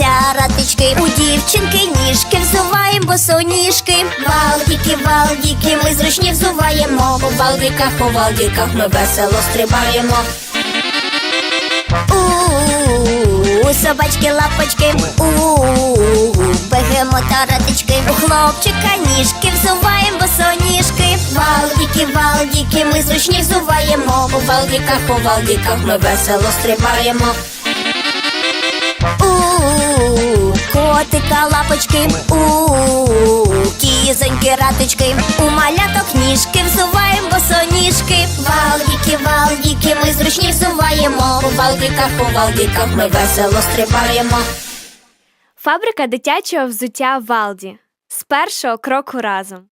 лапочки, у дівчинки ніжки, взуваєм босоніжки. Валдіки, валдіки, ми зручні взуваємо. У валдиках, у валдиках ми весело стрибаємо. У собачки лапочки, у бегемота ратички, у хлопчика ніжки, взуваєм босоніжки. Валдіки, валдіки, ми зручні взуваємо. У валдиках, у валдиках ми весело стрибаємо. Лапочки, у кізоньки раточки, у маляток ніжки, всуваємо босоніжки. Валдіки, валдіки, ми зручні взуваємо. У валдіках, у валдіках ми весело стрибаємо. Фабрика дитячого взуття Валді. З першого кроку разом.